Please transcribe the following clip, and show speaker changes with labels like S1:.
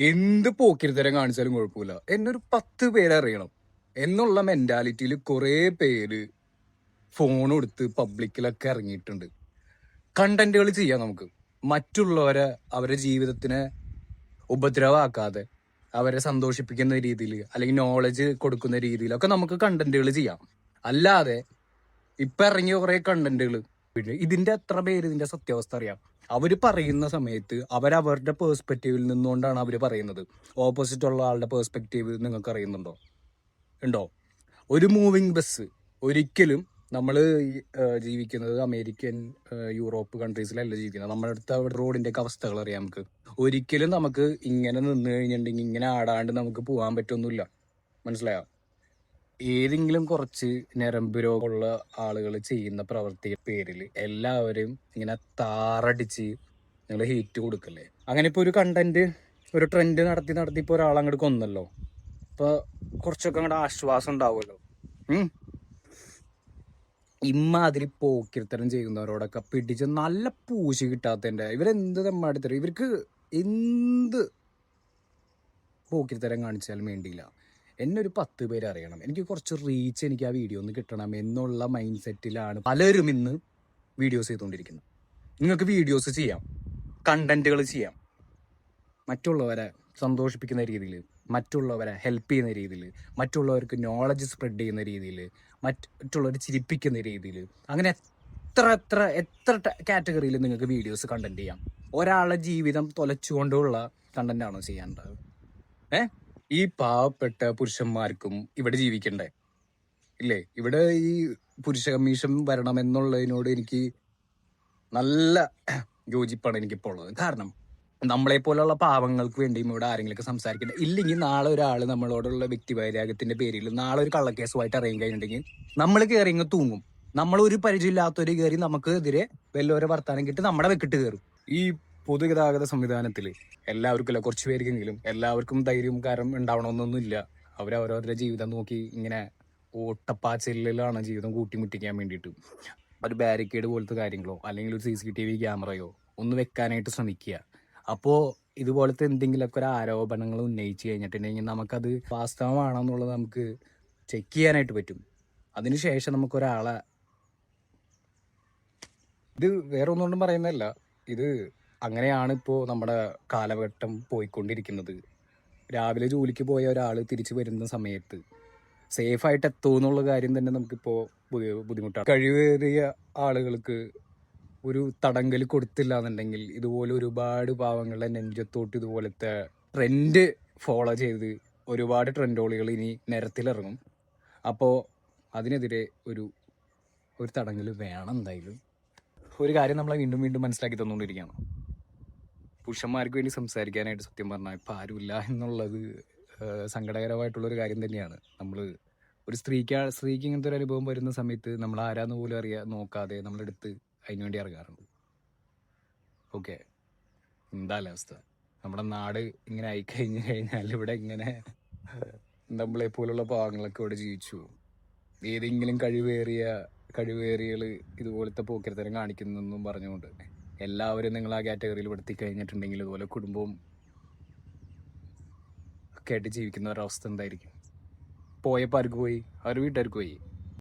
S1: എന്ത് പോക്കിരുത്തരം കാണിച്ചാലും കുഴപ്പമില്ല. എന്നൊരു പത്ത് പേരറിയണം. എന്നുള്ള മെന്റാലിറ്റിയിൽ കുറെ പേര് ഫോൺ എടുത്ത് പബ്ലിക്കിലൊക്കെ ഇറങ്ങിയിട്ടുണ്ട്. കണ്ടന്റുകൾ ചെയ്യാം നമുക്ക്. മറ്റുള്ളവരെ അവരുടെ ജീവിതത്തിനെ ഉപദ്രവമാക്കാതെ അവരെ സന്തോഷിപ്പിക്കുന്ന രീതിയിൽ അല്ലെങ്കിൽ നോളജ് കൊടുക്കുന്ന രീതിയിലൊക്കെ നമുക്ക് കണ്ടന്റുകൾ ചെയ്യാം. അല്ലാതെ ഇപ്പൊ ഇറങ്ങിയ കുറെ കണ്ടന്റുകൾ ഇതിന്റെ എത്ര പേര് ഇതിന്റെ സത്യാവസ്ഥ അറിയാം? അവർ പറയുന്ന സമയത്ത് അവരവരുടെ പേഴ്സ്പെക്റ്റീവിൽ നിന്നുകൊണ്ടാണ് അവർ പറയുന്നത്. ഓപ്പോസിറ്റ് ഉള്ള ആളുടെ പേഴ്സ്പെക്റ്റീവ് നിങ്ങൾക്ക് അറിയുന്നുണ്ടോ? ഉണ്ടോ? ഒരു മൂവിങ് ബസ് ഒരിക്കലും നമ്മൾ ജീവിക്കുന്നത് അമേരിക്കൻ യൂറോപ്പ് കൺട്രീസിലല്ല ജീവിക്കുന്നത്. നമ്മുടെ അടുത്ത് അവിടെ റോഡിന്റെ ഒക്കെ അവസ്ഥകൾ അറിയാം നമുക്ക്. ഒരിക്കലും നമുക്ക് ഇങ്ങനെ നിന്ന് കഴിഞ്ഞിട്ടുണ്ടെങ്കിൽ ഇങ്ങനെ ആടാണ്ട് നമുക്ക് പോകാൻ പറ്റൊന്നുമില്ല. മനസ്സിലായോ? ഏതെങ്കിലും കുറച്ച് ഞരമ്പ് രോഗമുള്ള ആളുകൾ ചെയ്യുന്ന പ്രവൃത്തി പേരിൽ എല്ലാവരും ഇങ്ങനെ താറടിച്ച് നിങ്ങൾ ഹീറ്റ് കൊടുക്കല്ലേ? അങ്ങനെ ഇപ്പോൾ ഒരു കണ്ടന്റ് ഒരു ട്രെൻഡ് നടത്തി നടത്തി ഇപ്പോൾ ഒരാൾ അങ്ങോട്ട് കൊന്നല്ലോ. അപ്പോൾ കുറച്ചൊക്കെ അങ്ങോട്ട് ആശ്വാസം ഉണ്ടാവുമല്ലോ. ഇമ്മാതിരി പോക്കിരുത്തരം ചെയ്യുന്നവരോടൊക്കെ പിടിച്ച് നല്ല പൂശി കിട്ടാത്തതിന്റെ ഇവരെന്ത് തെമ്മാടിത്തരം ഇവർക്ക് എന്ത് പോക്കിരുത്തരം കാണിച്ചാലും വേണ്ടിയില്ല. എന്നെ ഒരു പത്ത് പേര് അറിയണം. എനിക്ക് കുറച്ച് റീച്ച് എനിക്ക് ആ വീഡിയോ ഒന്ന് കിട്ടണം എന്നുള്ള മൈൻഡ് സെറ്റിലാണ് പലരും ഇന്ന് വീഡിയോസ് ചെയ്തുകൊണ്ടിരിക്കുന്നത്. നിങ്ങൾക്ക് വീഡിയോസ് ചെയ്യാം കണ്ടന്റുകൾ ചെയ്യാം. മറ്റുള്ളവരെ സന്തോഷിപ്പിക്കുന്ന രീതിയിൽ മറ്റുള്ളവരെ ഹെൽപ്പ് ചെയ്യുന്ന രീതിയിൽ മറ്റുള്ളവർക്ക് നോളജ് സ്പ്രെഡ് ചെയ്യുന്ന രീതിയിൽ മറ്റുള്ളവരെ ചിരിപ്പിക്കുന്ന രീതിയിൽ അങ്ങനെ എത്ര എത്ര എത്ര കാറ്റഗറിയിൽ നിങ്ങൾക്ക് വീഡിയോസ് കണ്ടന്റ് ചെയ്യാം. ഒരാളുടെ ജീവിതം തൊലച്ചുകൊണ്ടുള്ള കണ്ടന്റ് ആണോ ചെയ്യാനുള്ളത്? ഏ? ഈ പാവപ്പെട്ട പുരുഷന്മാർക്കും ഇവിടെ ജീവിക്കണ്ടേ? ഇല്ലേ? ഇവിടെ ഈ പുരുഷ കമ്മീഷൻ വരണമെന്നുള്ളതിനോട് എനിക്ക് നല്ല യോജിപ്പാണ് എനിക്കിപ്പോൾ ഉള്ളത്. കാരണം നമ്മളെ പോലുള്ള പാവങ്ങൾക്ക് വേണ്ടിയും ഇവിടെ ആരെങ്കിലുമൊക്കെ സംസാരിക്കണ്ട. ഇല്ലെങ്കിൽ നാളെ ഒരാൾ നമ്മളോടുള്ള വ്യക്തിവൈരാഗ്യത്തിന്റെ പേരിൽ നാളെ ഒരു കള്ളക്കേസുമായിട്ട് അറിയാൻ കഴിഞ്ഞിട്ടുണ്ടെങ്കിൽ നമ്മൾ കയറി ഇങ്ങ് തൂങ്ങും. നമ്മൾ ഒരു പരിചയമില്ലാത്തൊരു കയറി നമുക്ക് എതിരെ വല്ലവരെ വർത്താനം കിട്ടി നമ്മുടെ വെക്കിട്ട് കയറും ഈ പൊതുഗതാഗത സംവിധാനത്തിൽ എല്ലാവർക്കും അല്ല കുറച്ച് പേർക്കെങ്കിലും എല്ലാവർക്കും ധൈര്യവും കാരണം ഉണ്ടാവണമെന്നൊന്നുമില്ല. അവരവരവരുടെ ജീവിതം നോക്കി ഇങ്ങനെ ഓട്ടപ്പാച്ചിലാണ് ജീവിതം കൂട്ടിമുട്ടിക്കാൻ വേണ്ടിയിട്ട്. ഒരു ബാരിക്കേഡ് പോലത്തെ കാര്യങ്ങളോ അല്ലെങ്കിൽ ഒരു സി സി ടി വി ക്യാമറയോ ഒന്ന് വെക്കാനായിട്ട് ശ്രമിക്കുക. അപ്പോൾ ഇതുപോലത്തെ എന്തെങ്കിലുമൊക്കെ ഒരു ആരോപണങ്ങൾ ഉന്നയിച്ച് കഴിഞ്ഞിട്ടുണ്ടെങ്കിൽ നമുക്കത് വാസ്തവമാണെന്നുള്ളത് നമുക്ക് ചെക്ക് ചെയ്യാനായിട്ട് പറ്റും. അതിനുശേഷം നമുക്കൊരാളെ ഇത് വേറെ ഒന്നുകൊണ്ടും പറയുന്നതല്ല. ഇത് അങ്ങനെയാണ് ഇപ്പോൾ നമ്മുടെ കാലഘട്ടം പോയിക്കൊണ്ടിരിക്കുന്നത്. രാവിലെ ജോലിക്ക് പോയ ഒരാൾ തിരിച്ചു വരുന്ന സമയത്ത് സേഫായിട്ട് എത്തുമെന്നുള്ള കാര്യം തന്നെ നമുക്കിപ്പോൾ ബുദ്ധി- ബുദ്ധിമുട്ടാണ് കഴിവേറിയ ആളുകൾക്ക് ഒരു തടങ്കൽ കൊടുത്തില്ല എന്നുണ്ടെങ്കിൽ ഇതുപോലെ ഒരുപാട് പാവങ്ങളുടെ നെഞ്ചത്തോട്ട് ഇതുപോലത്തെ ട്രെൻഡ് ഫോളോ ചെയ്ത് ഒരുപാട് ട്രെൻഡോളികൾ ഇനി നിരത്തിലിറങ്ങും. അപ്പോൾ അതിനെതിരെ ഒരു ഒരു തടങ്കൽ വേണം എന്തായാലും. ഒരു കാര്യം നമ്മളെ വീണ്ടും വീണ്ടും മനസ്സിലാക്കി തന്നുകൊണ്ടിരിക്കുകയാണ്. പുരുഷന്മാർക്ക് വേണ്ടി സംസാരിക്കാനായിട്ട് സത്യം പറഞ്ഞാൽ ഇപ്പം ആരുമില്ല എന്നുള്ളത് സങ്കടകരമായിട്ടുള്ളൊരു കാര്യം തന്നെയാണ്. നമ്മൾ ഒരു സ്ത്രീക്ക് സ്ത്രീക്ക് ഇങ്ങനത്തെ ഒരു അനുഭവം വരുന്ന സമയത്ത് നമ്മൾ ആരാന്ന് പോലും അറിയാ നോക്കാതെ നമ്മളെടുത്ത് അതിന് വേണ്ടി ഇറങ്ങാറുണ്ട്. ഓക്കെ. എന്താ അവസ്ഥ? നമ്മുടെ നാട് ഇങ്ങനെ ആയിക്കഴിഞ്ഞു കഴിഞ്ഞാൽ ഇവിടെ ഇങ്ങനെ നമ്മളെ പോലുള്ള പാവങ്ങളൊക്കെ ഇവിടെ ജീവിച്ചു ഏതെങ്കിലും കഴിവേറിയ കഴിവേറിയകൾ ഇതുപോലത്തെ പോക്കിരത്തരം കാണിക്കുന്നെന്നും പറഞ്ഞുകൊണ്ട്. എല്ലാവരും നിങ്ങൾ ആ കാറ്റഗറിയിൽ പെടുത്തി കഴിഞ്ഞിട്ടുണ്ടെങ്കിൽ ഇതുപോലെ കുടുംബവും ഒക്കെ ആയിട്ട് ജീവിക്കുന്ന ഒരവസ്ഥ എന്തായിരിക്കും? പോയപ്പോൾ ആർക്ക് പോയി? അവർ വീട്ടുകാർക്ക് പോയി?